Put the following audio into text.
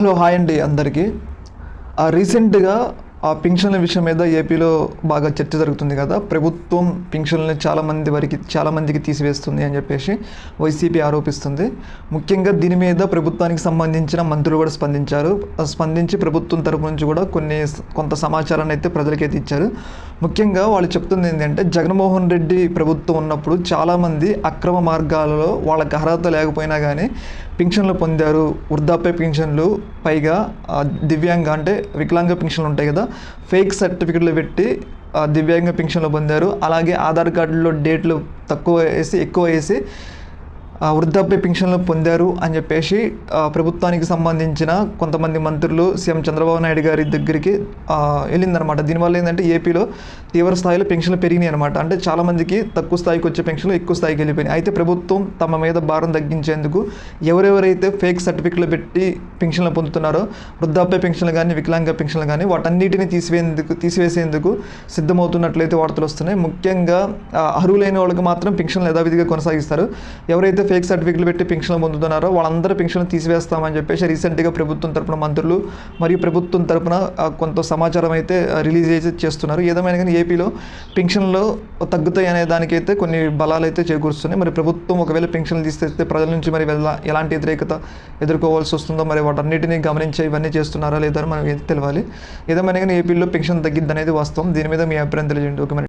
Hello hi అండి అందరికీ. రీసెంట్గా ఆ పింఛన్ల విషయం మీద ఏపీలో బాగా చర్చ జరుగుతుంది కదా. ప్రభుత్వం పింఛన్లని చాలామంది వరకు చాలామందికి తీసివేస్తుంది అని చెప్పేసి వైసీపీ ఆరోపిస్తుంది. ముఖ్యంగా దీని మీద ప్రభుత్వానికి సంబంధించిన మంత్రులు కూడా స్పందించారు. స్పందించి ప్రభుత్వం తరపు నుంచి కూడా కొన్ని కొంత సమాచారాన్ని అయితే ప్రజలకైతే ఇచ్చారు. ముఖ్యంగా వాళ్ళు చెప్తుంది ఏంటంటే జగన్మోహన్ రెడ్డి ప్రభుత్వం ఉన్నప్పుడు చాలామంది అక్రమ మార్గాలలో వాళ్ళకి అర్హత లేకపోయినా కానీ పింఛన్లు పొందారు. వృద్ధాప్య పింఛన్లు పైగా దివ్యాంగ అంటే వికలాంగ పింఛన్లు ఉంటాయి కదా ఫేక్ సర్టిఫికెట్లు పెట్టి దివ్యాంగ పింఛన్లు పొందారు. అలాగే ఆధార్ కార్డులో డేట్లు తక్కువ వేసి ఎక్కువ వేసి వృద్ధాప్య పింఛన్లు పొందారు అని చెప్పేసి ప్రభుత్వానికి సంబంధించిన కొంతమంది మంత్రులు సీఎం చంద్రబాబు నాయుడు గారి దగ్గరికి వెళ్ళిందనమాట దీనివల్ల ఏంటంటే ఏపీలో తీవ్ర స్థాయిలో పెన్షన్లు పెరిగినాయి అనమాట అంటే చాలామందికి తక్కువ స్థాయికి వచ్చే పెన్షన్లు ఎక్కువ స్థాయికి వెళ్ళిపోయినాయి. అయితే ప్రభుత్వం తమ మీద భారం తగ్గించేందుకు ఎవరెవరైతే ఫేక్ సర్టిఫికెట్లు పెట్టి పెన్షన్లు పొందుతున్నారో వృద్ధాప్య పెన్షన్లు కానీ వికలాంగ పెన్షన్లు కానీ వాటన్నిటిని తీసివేందుకు తీసివేసేందుకు సిద్ధమవుతున్నట్లయితే వార్తలు వస్తున్నాయి. ముఖ్యంగా అర్హులైన వాళ్ళకి మాత్రం పెన్షన్లు యథావిధిగా కొనసాగిస్తారు. ఎవరైతే ఫేక్ సర్టిఫికెట్లు పెట్టి పెన్షన్లు పొందుతున్నారో. వాళ్ళందరూ పెన్షన్లు తీసివేస్తామని చెప్పేసి రీసెంట్గా ప్రభుత్వం తరపున మంత్రులు మరియు ప్రభుత్వం తరపున కొంత సమాచారం అయితే రిలీజ్ అయితే చేస్తున్నారు. ఏదేమైనా కానీ ఏపీలో పెన్షన్లు తగ్గుతాయి అనే దానికైతే కొన్ని బలాలు అయితే చేకూరుస్తున్నాయి. మరి ప్రభుత్వం ఒకవేళ పెన్షన్లు తీసేస్తే ప్రజల నుంచి మరి వెళ్ళ ఎలాంటి వ్యతిరేకత ఎదుర్కోవాల్సి వస్తుందో మరి వాటన్నిటిని గమనించి ఇవన్నీ చేస్తున్నారా లేదా మనం మనకి తెలియాలి ఏదేమైనా కానీ ఏపీలో పెన్షన్ తగ్గిద్ది అనేది వాస్తవం. దీని మీద మీ అభిప్రాయం తెలియజేయండి. ఓకే